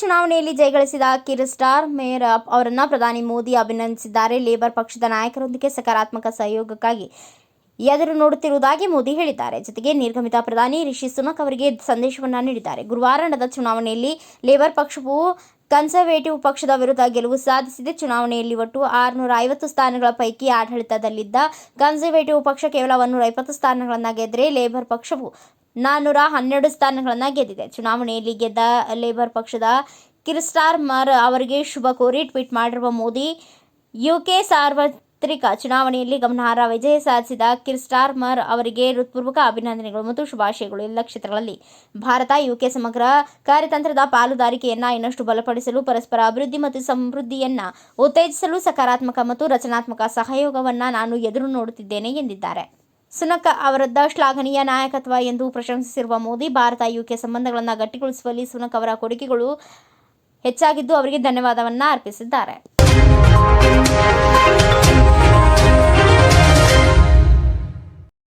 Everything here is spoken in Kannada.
ಚುನಾವಣೆಯಲ್ಲಿ ಜಯಗಳಿಸಿದ ಕಿರ್ ಸ್ಟಾರ್ ಮೇಯರ್ ಅವರನ್ನ ಪ್ರಧಾನಿ ಮೋದಿ ಅಭಿನಂದಿಸಿದ್ದಾರೆ. ಲೇಬರ್ ಪಕ್ಷದ ನಾಯಕರೊಂದಿಗೆ ಸಕಾರಾತ್ಮಕ ಸಹಯೋಗಕ್ಕಾಗಿ ಎದುರು ನೋಡುತ್ತಿರುವುದಾಗಿ ಮೋದಿ ಹೇಳಿದ್ದಾರೆ. ಜೊತೆಗೆ ನಿರ್ಗಮಿತ ಪ್ರಧಾನಿ ರಿಷಿ ಸುನಕ್ ಅವರಿಗೆ ಸಂದೇಶವನ್ನು ನೀಡಿದ್ದಾರೆ. ಗುರುವಾರ ನಡೆದ ಚುನಾವಣೆಯಲ್ಲಿ ಲೇಬರ್ ಪಕ್ಷವು ಕನ್ಸರ್ವೇಟಿವ್ ಪಕ್ಷದ ವಿರುದ್ಧ ಗೆಲುವು ಸಾಧಿಸಿದೆ. ಚುನಾವಣೆಯಲ್ಲಿ ಒಟ್ಟು ಆರುನೂರ ಐವತ್ತು ಸ್ಥಾನಗಳ ಪೈಕಿ ಆಡಳಿತದಲ್ಲಿದ್ದ ಕನ್ಸರ್ವೇಟಿವ್ ಪಕ್ಷ ಕೇವಲ ಒನ್ನೂರ ಇಪ್ಪತ್ತು ಸ್ಥಾನಗಳನ್ನು ಗೆದ್ದರೆ ಲೇಬರ್ ಪಕ್ಷವು ನಾನ್ನೂರ ಹನ್ನೆರಡು ಸ್ಥಾನಗಳನ್ನು ಗೆದ್ದಿದೆ. ಚುನಾವಣೆಯಲ್ಲಿ ಗೆದ್ದ ಲೇಬರ್ ಪಕ್ಷದ ಕಿರ್ಸ್ಟಾರ್ ಮರ್ ಅವರಿಗೆ ಶುಭ ಕೋರಿ ಟ್ವೀಟ್ ಮಾಡಿರುವ ಮೋದಿ ಯುಕೆ ಸಾರ್ವತ್ರಿಕ ಚುನಾವಣೆಯಲ್ಲಿ ಗಮನಾರ್ಹ ವಿಜಯ ಸಾಧಿಸಿದ ಕಿರ್ಸ್ಟಾರ್ ಮರ್ ಅವರಿಗೆ ಹೃತ್ಪೂರ್ವಕ ಅಭಿನಂದನೆಗಳು ಮತ್ತು ಶುಭಾಶಯಗಳು. ಎಲ್ಲ ಕ್ಷೇತ್ರಗಳಲ್ಲಿ ಭಾರತ ಯುಕೆ ಸಮಗ್ರ ಕಾರ್ಯತಂತ್ರದ ಪಾಲುದಾರಿಕೆಯನ್ನ ಇನ್ನಷ್ಟು ಬಲಪಡಿಸಲು, ಪರಸ್ಪರ ಅಭಿವೃದ್ಧಿ ಮತ್ತು ಸಮೃದ್ಧಿಯನ್ನ ಉತ್ತೇಜಿಸಲು ಸಕಾರಾತ್ಮಕ ಮತ್ತು ರಚನಾತ್ಮಕ ಸಹಯೋಗವನ್ನ ನಾನು ಎದುರು ನೋಡುತ್ತಿದ್ದೇನೆ ಎಂದಿದ್ದಾರೆ. ಸುನಕ್ ಅವರದ್ದ ಶ್ಲಾಘನೀಯ ನಾಯಕತ್ವ ಎಂದು ಪ್ರಶಂಸಿಸಿರುವ ಮೋದಿ, ಭಾರತ ಯುಕೆ ಸಂಬಂಧಗಳನ್ನು ಗಟ್ಟಿಗೊಳಿಸುವಲ್ಲಿ ಸುನಕ್ ಅವರ ಕೊಡುಗೆಗಳು ಹೆಚ್ಚಾಗಿದ್ದು ಅವರಿಗೆ ಧನ್ಯವಾದವನ್ನ ಅರ್ಪಿಸಿದ್ದಾರೆ.